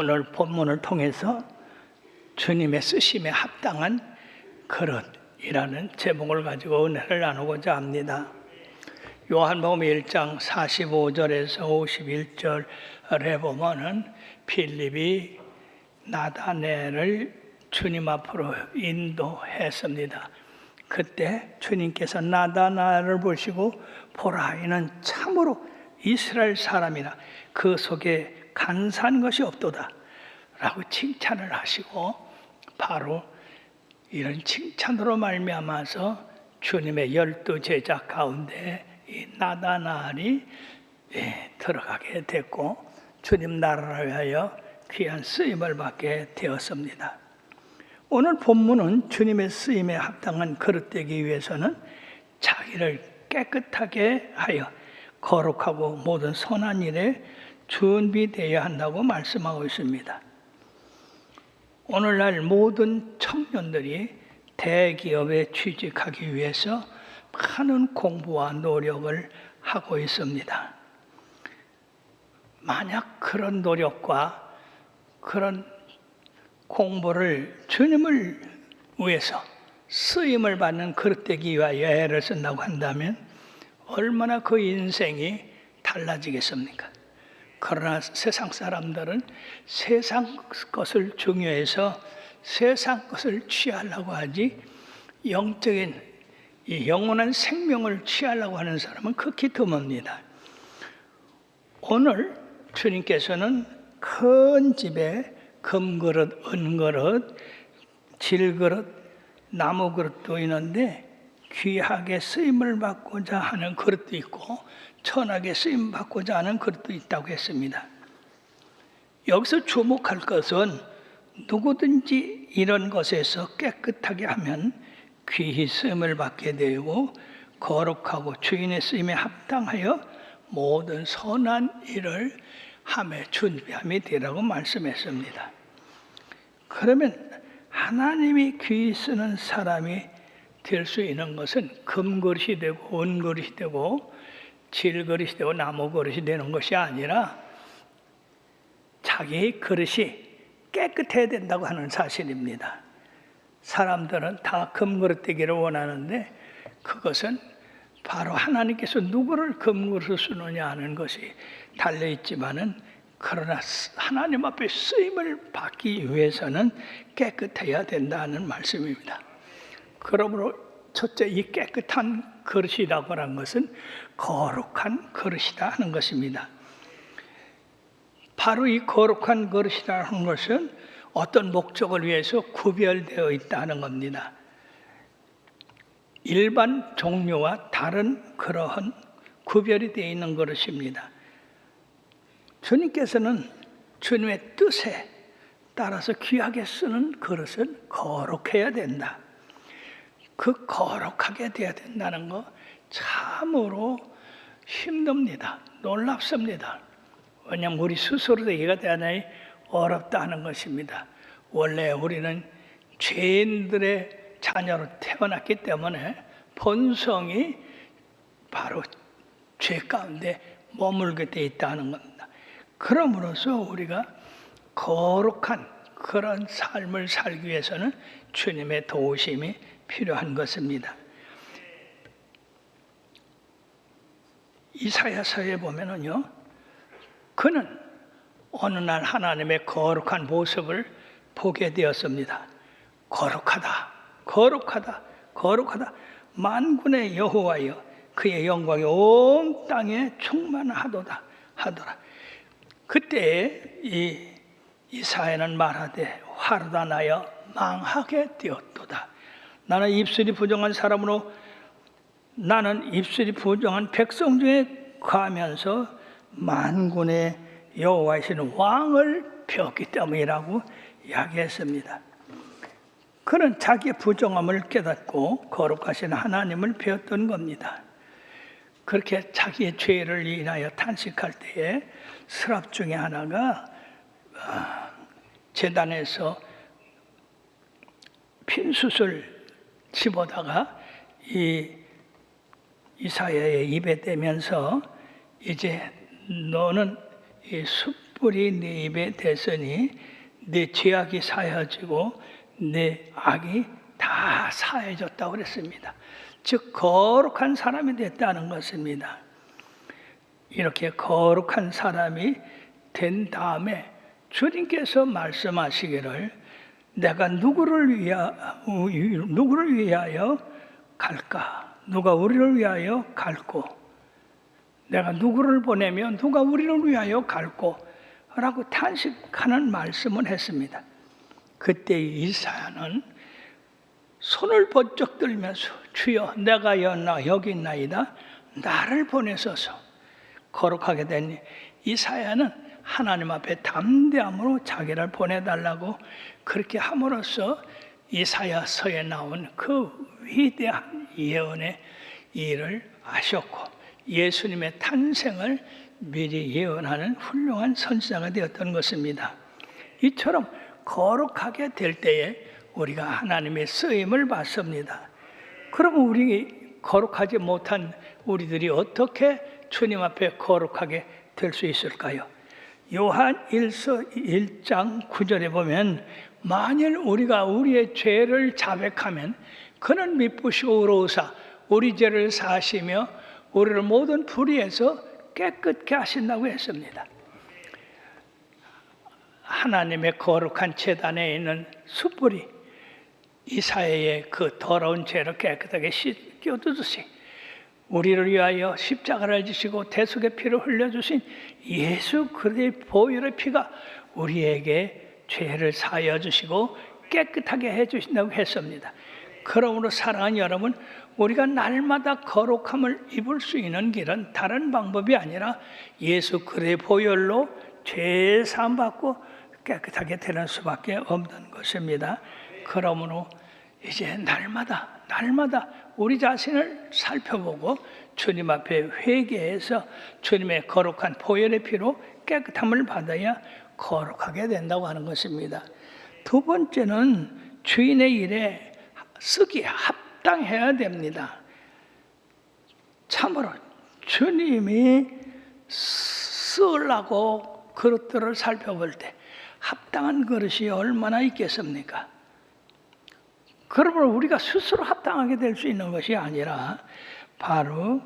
오늘 본문을 통해서 주님의 쓰심에 합당한 그릇이라는 제목을 가지고 은혜를 나누고자 합니다. 요한복음 1장 45절에서 51절에 보면은 필립이 나다네를 주님 앞으로 인도했습니다. 그때 주님께서 나다나를 보시고 보라 이는 참으로 이스라엘 사람이라 그 속에 간사한 것이 없도다 라고 칭찬을 하시고 바로 이런 칭찬으로 말미암아서 주님의 열두 제자 가운데 이 나다나엘이 예, 들어가게 됐고 주님 나라를 위하여 귀한 쓰임을 받게 되었습니다. 오늘 본문은 주님의 쓰임에 합당한 그릇 되기 위해서는 자기를 깨끗하게 하여 거룩하고 모든 선한 일에 준비되어야 한다고 말씀하고 있습니다. 오늘날 모든 청년들이 대기업에 취직하기 위해서 많은 공부와 노력을 하고 있습니다. 만약 그런 노력과 그런 공부를 주님을 위해서 쓰임을 받는 그릇되기 위하여 애를 쓴다고 한다면 얼마나 그 인생이 달라지겠습니까? 그러나 세상 사람들은 세상 것을 중요해서 세상 것을 취하려고 하지 영적인 이 영원한 생명을 취하려고 하는 사람은 극히 드뭅니다. 오늘 주님께서는 큰 집에 금그릇, 은그릇, 질그릇, 나무그릇도 있는데 귀하게 쓰임을 받고자 하는 그릇도 있고 천하게 쓰임 받고자 하는 그릇도 있다고 했습니다. 여기서 주목할 것은 누구든지 이런 것에서 깨끗하게 하면 귀히 쓰임을 받게 되고 거룩하고 주인의 쓰임에 합당하여 모든 선한 일을 함에 준비함이 되라고 말씀했습니다. 그러면 하나님이 귀히 쓰는 사람이 될 수 있는 것은 금그릇이 되고 은그릇이 되고 질그릇이 되고 나무 그릇이 되는 것이 아니라 자기 그릇이 깨끗해야 된다고 하는 사실입니다. 사람들은 다 금그릇 되기를 원하는데 그것은 바로 하나님께서 누구를 금그릇을 쓰느냐 하는 것이 달려 있지만은 그러나 하나님 앞에 쓰임을 받기 위해서는 깨끗해야 된다는 말씀입니다. 그러므로 첫째 이 깨끗한 그릇이라고 하는 것은 거룩한 그릇이다 하는 것입니다. 바로 이 거룩한 그릇이라는 것은 어떤 목적을 위해서 구별되어 있다는 겁니다. 일반 종류와 다른 그러한 구별이 되어 있는 그릇입니다. 주님께서는 주님의 뜻에 따라서 귀하게 쓰는 그릇은 거룩해야 된다. 그 거룩하게 되어야 된다는 거 참으로 힘듭니다. 놀랍습니다. 왜냐하면 우리 스스로 되기가 대단히 어렵다는 것입니다. 원래 우리는 죄인들의 자녀로 태어났기 때문에 본성이 바로 죄 가운데 머물게 돼 있다는 겁니다. 그러므로서 우리가 거룩한 그런 삶을 살기 위해서는 주님의 도우심이 필요한 것입니다. 이사야서에 보면은요, 그는 어느 날 하나님의 거룩한 모습을 보게 되었습니다. 거룩하다, 거룩하다, 거룩하다. 만군의 여호와여, 그의 영광이 온 땅에 충만하도다 하더라. 그때 이 이사야는 말하되 화르다 나여 망하게 되었도다. 나는 입술이 부정한 사람으로 나는 입술이 부정한 백성 중에 가면서 만군의 여호와이시는 왕을 배웠기 때문이라고 이야기했습니다. 그는 자기의 부정함을 깨닫고 거룩하신 하나님을 배웠던 겁니다. 그렇게 자기의 죄를 인하여 탄식할 때에 스랍 중에 하나가 재단에서 핀 숯을 집어다가 이 이사야의 입에 대면서 이제 너는 이 숯, 숯불이 내 입에 대서니 내 죄악이 사해지고 내 악이 다 사해졌다고 그랬습니다. 즉 거룩한 사람이 됐다는 것입니다. 이렇게 거룩한 사람이 된 다음에 주님께서 말씀하시기를 내가 누구를 위하 누구를 위하여 갈까? 누가 우리를 위하여 갈고? 내가 누구를 보내면 누가 우리를 위하여 갈고? 라고 탄식하는 말씀을 했습니다. 그때 이사야는 손을 번쩍 들면서 주여 내가 연나 여기 있나이다. 나를 보내소서. 거룩하게 된 이사야는 하나님 앞에 담대함으로 자기를 보내달라고 그렇게 함으로써 이사야서에 나온 그 위대한 예언의 일을 아셨고 예수님의 탄생을 미리 예언하는 훌륭한 선지자가 되었던 것입니다. 이처럼 거룩하게 될 때에 우리가 하나님의 쓰임을 받습니다. 그러면 우리 거룩하지 못한 우리들이 어떻게 주님 앞에 거룩하게 될 수 있을까요? 요한 1서 1장 9절에 보면 만일 우리가 우리의 죄를 자백하면 그는 미쁘시고 의로우사 우리 죄를 사시며 우리를 모든 불의에서 깨끗게 하신다고 했습니다. 하나님의 거룩한 재단에 있는 숯불이 이사야의 그 더러운 죄를 깨끗하게 씻겨주듯이 우리를 위하여 십자가를 지시고 대속의 피를 흘려주신 예수 그리스도의 보혈의 피가 우리에게 죄를 사여 주시고 깨끗하게 해 주신다고 했습니다. 그러므로 사랑하는 여러분, 우리가 날마다 거룩함을 입을 수 있는 길은 다른 방법이 아니라 예수 그리스도의 보혈로 죄 사함 받고 깨끗하게 되는 수밖에 없는 것입니다. 그러므로 이제 날마다 날마다 우리 자신을 살펴보고 주님 앞에 회개해서 주님의 거룩한 보혈의 피로 깨끗함을 받아야 거룩하게 된다고 하는 것입니다. 두 번째는 주인의 일에 쓰기에 합당해야 됩니다. 참으로 주님이 쓰려고 그릇들을 살펴볼 때 합당한 그릇이 얼마나 있겠습니까? 그러므로 우리가 스스로 합당하게 될 수 있는 것이 아니라 바로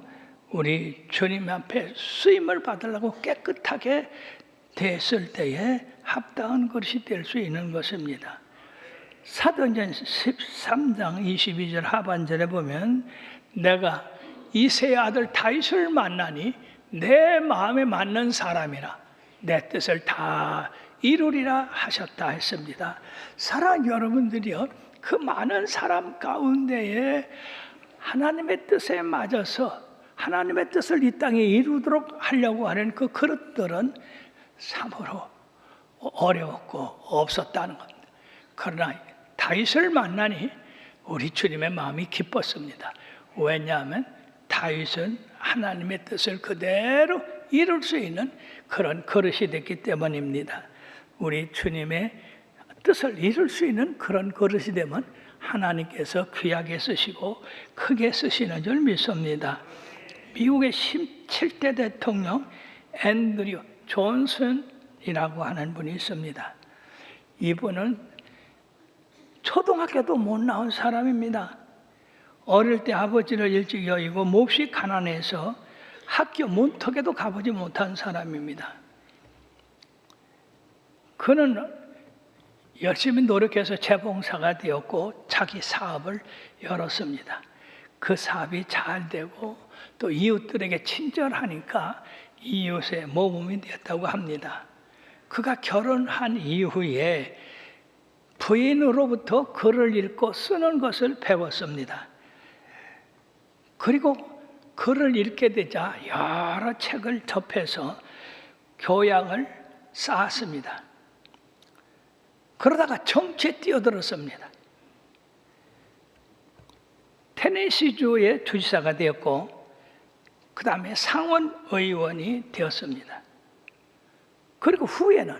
우리 주님 앞에 쓰임을 받으려고 깨끗하게 됐을 때에 합당한 것이 될 수 있는 것입니다. 사도전 13장 22절 하반절에 보면 내가 이세 아들 다윗을 만나니 내 마음에 맞는 사람이라 내 뜻을 다 이루리라 하셨다 했습니다. 사랑 여러분들이요 그 많은 사람 가운데에 하나님의 뜻에 맞아서 하나님의 뜻을 이 땅에 이루도록 하려고 하는 그 그릇들은 참으로 어려웠고 없었다는 겁니다. 그러나 다윗을 만나니 우리 주님의 마음이 기뻤습니다. 왜냐하면 다윗은 하나님의 뜻을 그대로 이룰 수 있는 그런 그릇이 됐기 때문입니다. 우리 주님의 뜻을 이룰 수 있는 그런 그릇이 되면 하나님께서 귀하게 쓰시고 크게 쓰시는 줄 믿습니다. 미국의 17대 대통령 앤드류 존슨이라고 하는 분이 있습니다. 이분은 초등학교도 못 나온 사람입니다. 어릴 때 아버지를 일찍 여의고 몹시 가난해서 학교 문턱에도 가보지 못한 사람입니다. 그는 열심히 노력해서 재봉사가 되었고 자기 사업을 열었습니다. 그 사업이 잘 되고 또 이웃들에게 친절하니까 이웃의 모범이 되었다고 합니다. 그가 결혼한 이후에 부인으로부터 글을 읽고 쓰는 것을 배웠습니다. 그리고 글을 읽게 되자 여러 책을 접해서 교양을 쌓았습니다. 그러다가 정치에 뛰어들었습니다. 테네시주의 주지사가 되었고 그 다음에 상원 의원이 되었습니다. 그리고 후에는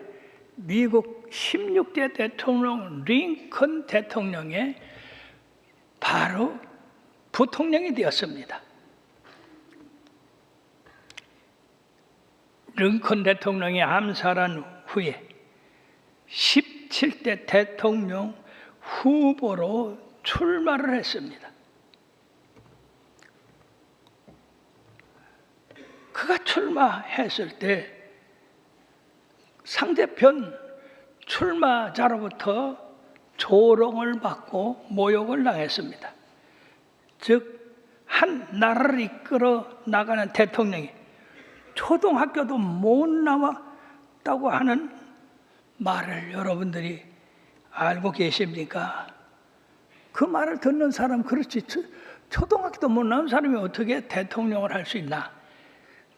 미국 16대 대통령 링컨 대통령의 바로 부통령이 되었습니다. 링컨 대통령이 암살한 후에 17대 대통령 후보로 출마를 했습니다. 그가 출마했을 때 상대편 출마자로부터 조롱을 받고 모욕을 당했습니다. 즉, 한 나라를 이끌어 나가는 대통령이 초등학교도 못 나왔다고 하는 말을 여러분들이 알고 계십니까? 그 말을 듣는 사람 그렇지 초- 초등학교도 못 나온 사람이 어떻게 대통령을 할 수 있나?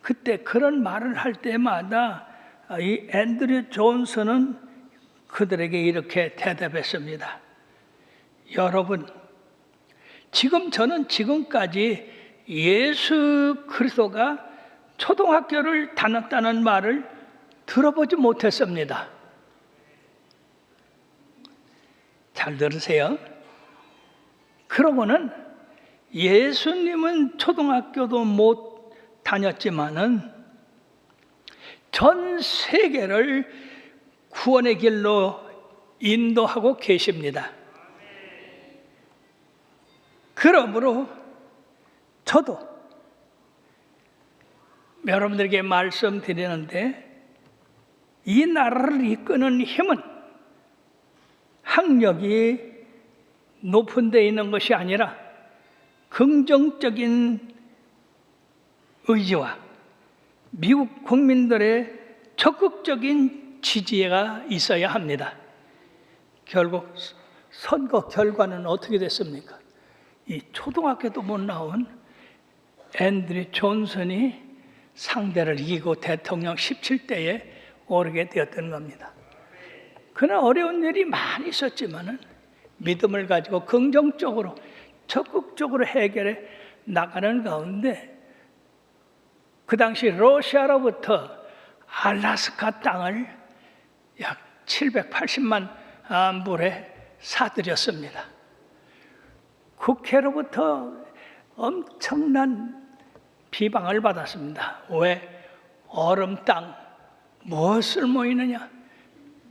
그때 그런 말을 할 때마다 이 앤드류 존슨은 그들에게 이렇게 대답했습니다. 여러분, 지금 저는 지금까지 예수 그리스도가 초등학교를 다녔다는 말을 들어보지 못했습니다. 잘 들으세요. 그러고는 예수님은 초등학교도 못 다녔지만은 전 세계를 구원의 길로 인도하고 계십니다. 그러므로 저도 여러분들에게 말씀드리는데 이 나라를 이끄는 힘은 학력이 높은 데 있는 것이 아니라 긍정적인 의지와 미국 국민들의 적극적인 지지가 있어야 합니다. 결국 선거 결과는 어떻게 됐습니까? 이 초등학교도 못 나온 앤드류 존슨이 상대를 이기고 대통령 17대에 오르게 되었던 겁니다. 그러나 어려운 일이 많이 있었지만은 믿음을 가지고 긍정적으로 적극적으로 해결해 나가는 가운데 그 당시 러시아로부터 알라스카 땅을 약 780만 불에 사들였습니다. 국회로부터 엄청난 비방을 받았습니다. 왜 얼음 땅 무엇을 모이느냐?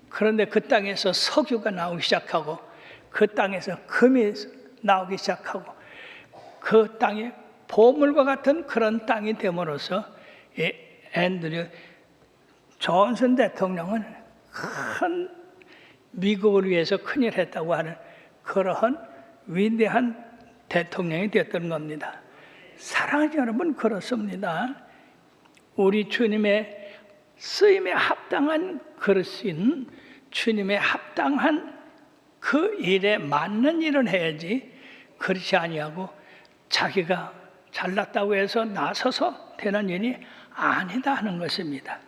그런데 그 땅에서 석유가 나오기 시작하고 그 땅에서 금이 나오기 시작하고 그 땅에 보물과 같은 그런 땅이 됨으로써 이 앤드류 존슨 대통령은 큰 미국을 위해서 큰일 했다고 하는 그러한 위대한 대통령이 되었던 겁니다. 사랑하는 여러분 그렇습니다. 우리 주님의 쓰임에 합당한 그릇인 주님의 합당한 그 일에 맞는 일을 해야지 그렇지 아니하고 자기가 잘났다고 해서 나서서 되는 일이 아니다 하는 것입니다.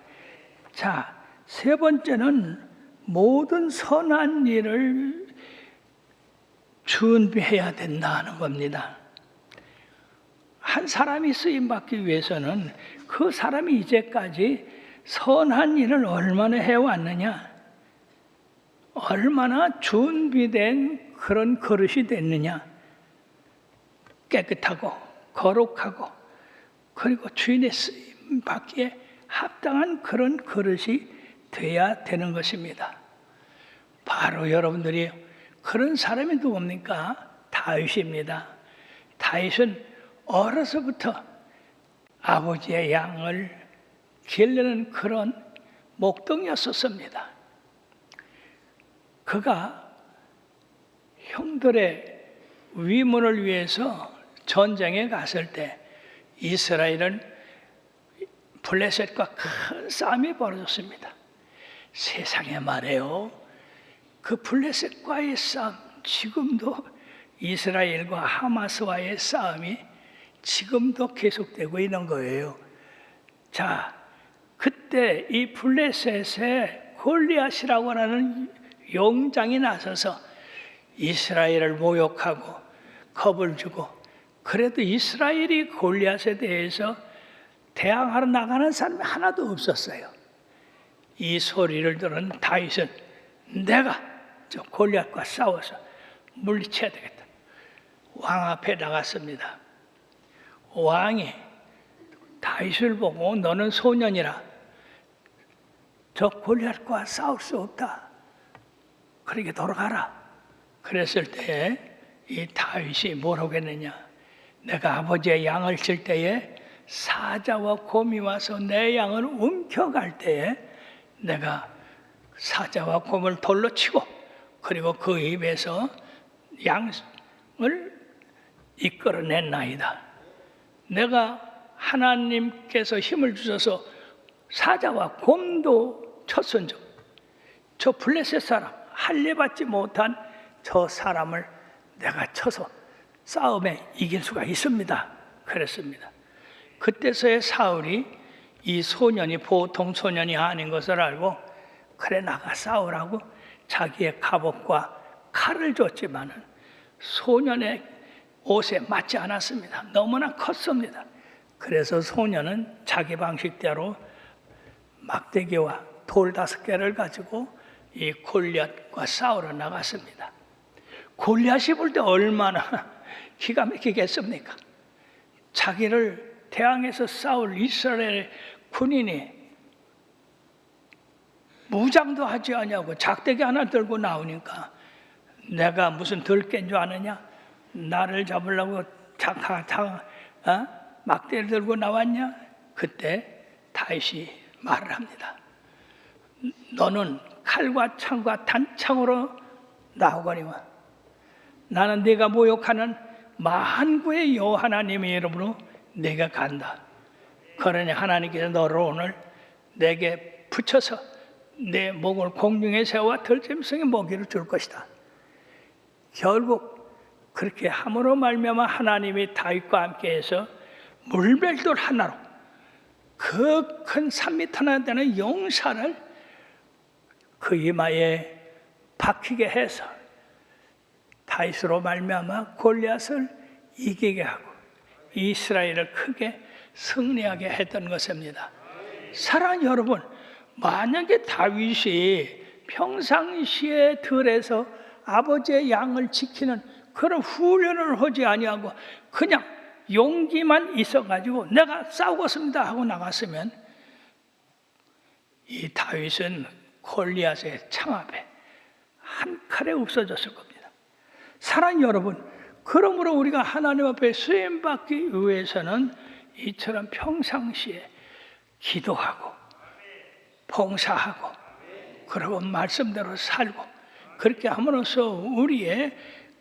자, 세 번째는 모든 선한 일을 준비해야 된다는 겁니다. 한 사람이 쓰임 받기 위해서는 그 사람이 이제까지 선한 일을 얼마나 해왔느냐, 얼마나 준비된 그런 그릇이 됐느냐, 깨끗하고 거룩하고 그리고 주인의 쓰임 받기에 합당한 그런 그릇이 돼야 되는 것입니다. 바로 여러분들이 그런 사람이 누굽니까? 다윗입니다. 다윗은 어려서부터 아버지의 양을 기르는 그런 목동이었었습니다. 그가 형들의 위문을 위해서 전쟁에 갔을 때 이스라엘은 블레셋과 큰 싸움이 벌어졌습니다. 세상에 말해요. 그 블레셋과의 싸움, 지금도 이스라엘과 하마스와의 싸움이 지금도 계속되고 있는 거예요. 자, 그때 이 블레셋에 골리앗이라고 하는 용장이 나서서 이스라엘을 모욕하고 겁을 주고 그래도 이스라엘이 골리앗에 대해서 대항하러 나가는 사람이 하나도 없었어요. 이 소리를 들은 다윗은 내가 저 골리앗과 싸워서 물리쳐야 되겠다. 왕 앞에 나갔습니다. 왕이 다윗을 보고 너는 소년이라 저 골리앗과 싸울 수 없다. 그렇게 돌아가라. 그랬을 때 이 다윗이 뭐라고 했느냐? 내가 아버지의 양을 칠 때에 사자와 곰이 와서 내 양을 움켜갈 때에 내가 사자와 곰을 돌로 치고 그리고 그 입에서 양을 이끌어냈나이다. 내가 하나님께서 힘을 주셔서 사자와 곰도 쳤은즉 저 블레셋 사람 할례 받지 못한 저 사람을 내가 쳐서 싸움에 이길 수가 있습니다. 그랬습니다. 그때서야 사울이 이 소년이 보통 소년이 아닌 것을 알고 그래 나가 싸우라고 자기의 갑옷과 칼을 줬지만은 소년의 옷에 맞지 않았습니다. 너무나 컸습니다. 그래서 소년은 자기 방식대로 막대기와 돌 다섯 개를 가지고 이 골리앗과 싸우러 나갔습니다. 골리앗이 볼 때 얼마나 기가 막히겠습니까? 자기를 대항해서 싸울 이스라엘 군인이 무장도 하지 않냐고 작대기 하나 들고 나오니까 내가 무슨 들깬 줄 아느냐? 나를 잡으려고 작 어? 막대를 들고 나왔냐? 그때 다윗이 말을 합니다. 너는 칼과 창과 단창으로 나오거니와 나는 네가 모욕하는 만구의 여호 하나님의 이름으로 내가 간다. 그러니 하나님께서 너를 오늘 내게 붙여서 내 목을 공중에 세워 들짐승의 먹이를 줄 것이다. 결국 그렇게 함으로 말미암아 하나님이 다윗과 함께해서 물별돌 하나로 그 큰 3미터나 되는 용사를 그 이마에 박히게 해서 다윗으로 말미암아 골리앗을 이기게 하고 이스라엘을 크게 승리하게 했던 것입니다. 사랑 여러분, 만약에 다윗이 평상시에 들에서 아버지의 양을 지키는 그런 훈련을 하지 아니하고 그냥 용기만 있어가지고 내가 싸우겠습니다 하고 나갔으면 이 다윗은 골리앗의 창 앞에 한 칼에 없어졌을 겁니다. 사랑 여러분, 그러므로 우리가 하나님 앞에 쓰임 받기 위해서는 이처럼 평상시에 기도하고 봉사하고 그리고 말씀대로 살고 그렇게 함으로써 우리의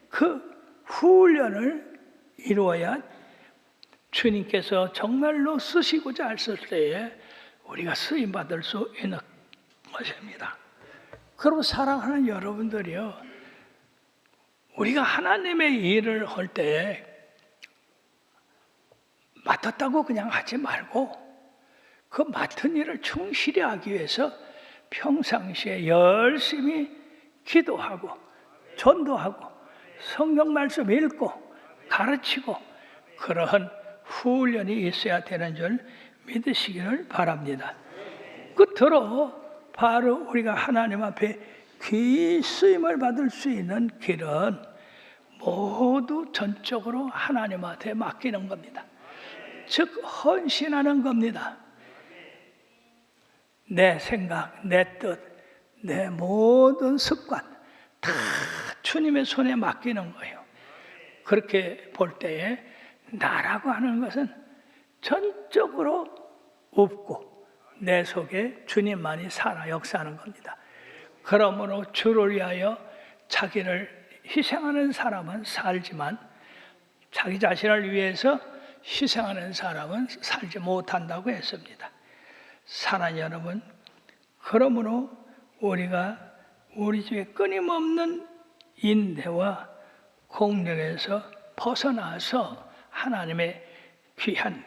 그 훈련을 이루어야 주님께서 정말로 쓰시고자 하실 때에 우리가 쓰임 받을 수 있는 것입니다. 그리고 사랑하는 여러분들이요, 우리가 하나님의 일을 할 때 맡았다고 그냥 하지 말고 그 맡은 일을 충실히 하기 위해서 평상시에 열심히 기도하고 전도하고 성경 말씀 읽고 가르치고 그러한 훈련이 있어야 되는 줄 믿으시기를 바랍니다. 끝으로 바로 우리가 하나님 앞에 귀 쓰임을 받을 수 있는 길은 모두 전적으로 하나님한테 맡기는 겁니다. 즉 헌신하는 겁니다. 내 생각, 내 뜻, 내 모든 습관 다 주님의 손에 맡기는 거예요. 그렇게 볼 때에 나라고 하는 것은 전적으로 없고 내 속에 주님만이 살아 역사하는 겁니다. 그러므로 주를 위하여 자기를 희생하는 사람은 살지만 자기 자신을 위해서 희생하는 사람은 살지 못한다고 했습니다. 사랑 여러분, 그러므로 우리가 우리 중에 끊임없는 인대와 공력에서 벗어나서 하나님의 귀한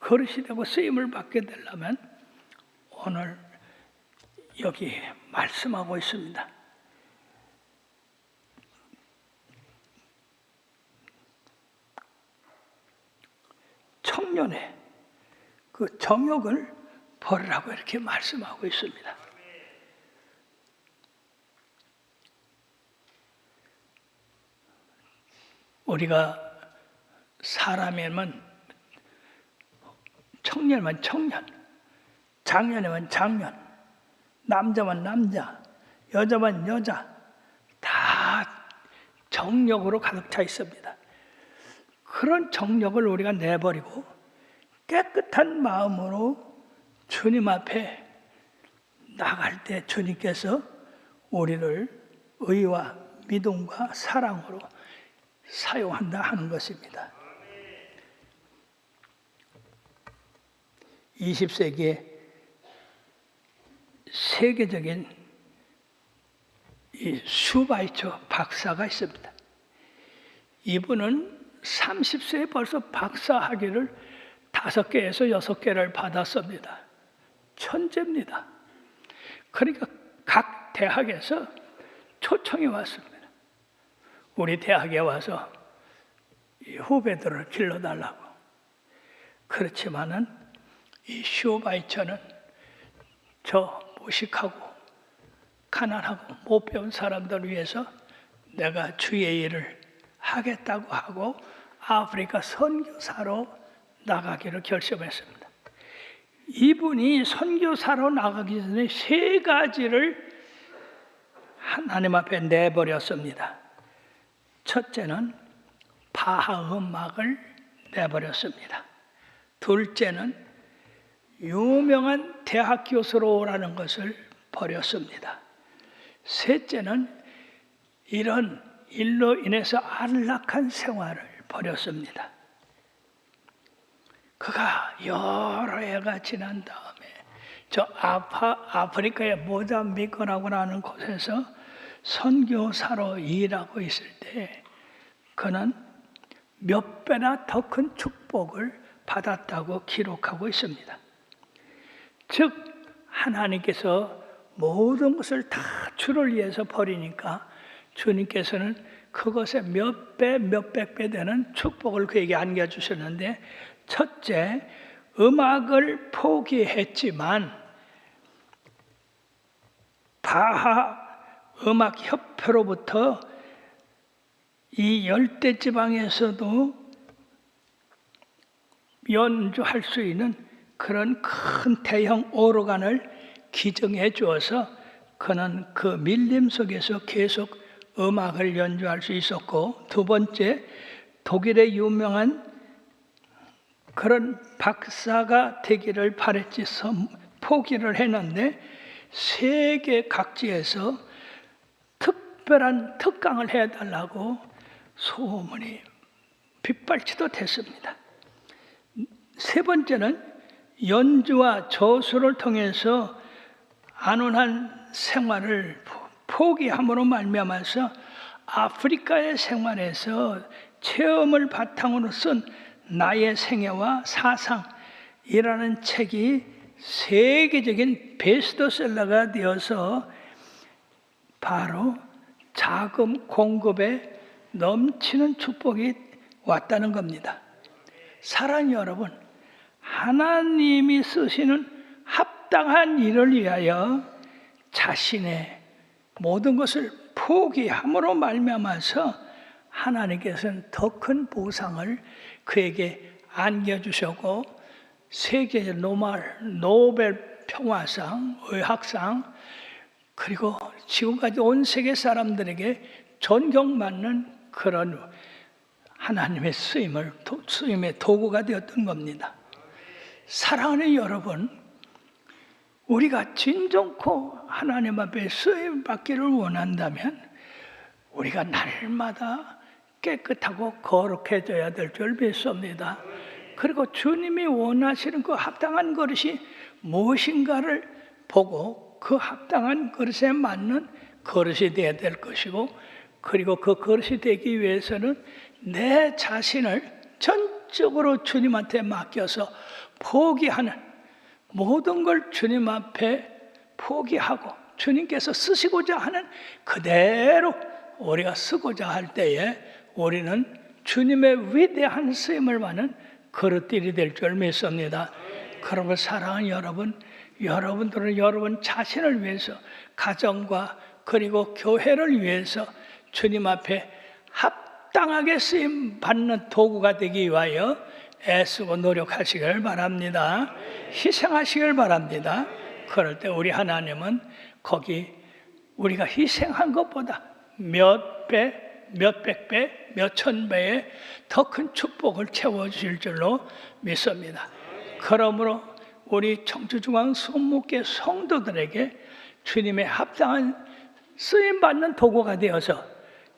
그릇이 되고 쓰임을 받게 되려면 오늘 여기 말씀하고 있습니다. 청년의 그 정욕을 버리라고 이렇게 말씀하고 있습니다. 우리가 사람이면 청년이면 청년, 장년이면 장년, 남자만 남자, 여자만 여자, 다 정력으로 가득 차 있습니다. 그런 정력을 우리가 내버리고 깨끗한 마음으로 주님 앞에 나갈 때 주님께서 우리를 의와 믿음과 사랑으로 사용한다 하는 것입니다. 20세기에 세계적인 이 슈바이처 박사가 있습니다. 이분은 30세에 벌써 박사 학위를 다섯 개에서 여섯 개를 받았습니다. 천재입니다. 그러니까 각 대학에서 초청이 왔습니다. 우리 대학에 와서 이 후배들을 길러달라고. 그렇지만은 이 슈바이처는 저 무식하고 가난하고 못 배운 사람들 위해서 내가 주의 일을 하겠다고 하고 아프리카 선교사로 나가기를 결심했습니다. 이분이 선교사로 나가기 전에 세 가지를 하나님 앞에 내버렸습니다. 첫째는 바하 음악을 내버렸습니다. 둘째는 유명한 대학 교수로 오라는 것을 버렸습니다. 셋째는 이런 일로 인해서 안락한 생활을 버렸습니다. 그가 여러 해가 지난 다음에 저 아파, 아프리카의 모잠비크라고 하는 곳에서 선교사로 일하고 있을 때 그는 몇 배나 더 큰 축복을 받았다고 기록하고 있습니다. 즉 하나님께서 모든 것을 다 주를 위해서 버리니까 주님께서는 그것에 몇 배, 몇백 배 되는 축복을 그에게 안겨주셨는데 첫째, 음악을 포기했지만 바하 음악 협회로부터 이 열대 지방에서도 연주할 수 있는 그런 큰 대형 오르간을 기증해 주어서 그는 그 밀림 속에서 계속 음악을 연주할 수 있었고 두 번째 독일의 유명한 그런 박사가 되기를 바랬지 섬- 포기를 했는데 세계 각지에서 특별한 특강을 해달라고 소문이 빗발치도 됐습니다. 세 번째는 연주와 저수를 통해서 안온한 생활을 포- 포기함으로 말미암아서 아프리카의 생활에서 체험을 바탕으로 쓴 나의 생애와 사상이라는 책이 세계적인 베스트셀러가 되어서 바로 자금 공급에 넘치는 축복이 왔다는 겁니다. 사랑 여러분, 하나님이 쓰시는 합당한 일을 위하여 자신의 모든 것을 포기함으로 말미암아서 하나님께서는 더 큰 보상을 그에게 안겨주셨고 세계 노말 노벨 평화상, 의학상 그리고 지금까지 온 세계 사람들에게 존경받는 그런 하나님의 쓰임을 도- 쓰임의 도구가 되었던 겁니다. 사랑하는 여러분, 우리가 진정코 하나님 앞에 쓰임 받기를 원한다면 우리가 날마다 깨끗하고 거룩해져야 될 줄 믿습니다. 그리고 주님이 원하시는 그 합당한 그릇이 무엇인가를 보고 그 합당한 그릇에 맞는 그릇이 되어야 될 것이고 그리고 그 그릇이 되기 위해서는 내 자신을 전적으로 주님한테 맡겨서 포기하는 모든 걸 주님 앞에 포기하고 주님께서 쓰시고자 하는 그대로 우리가 쓰고자 할 때에 우리는 주님의 위대한 쓰임을 받는 그릇들이 될 줄 믿습니다. 그러면 사랑하는 여러분, 여러분들은 여러분 자신을 위해서 가정과 그리고 교회를 위해서 주님 앞에 합당하게 쓰임 받는 도구가 되기 위하여 애쓰고 노력하시길 바랍니다. 희생하시길 바랍니다. 그럴 때 우리 하나님은 거기 우리가 희생한 것보다 몇 배, 몇백 배, 몇 천 배의 더 큰 축복을 채워주실 줄로 믿습니다. 그러므로 우리 청주중앙 성목회 성도들에게 주님의 합당한 쓰임 받는 도구가 되어서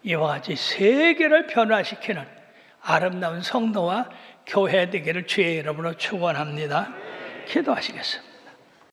이와 같이 세계를 변화시키는 아름다운 성도와 교회 되기를 주의 이름으로 축원합니다. 기도하시겠습니다.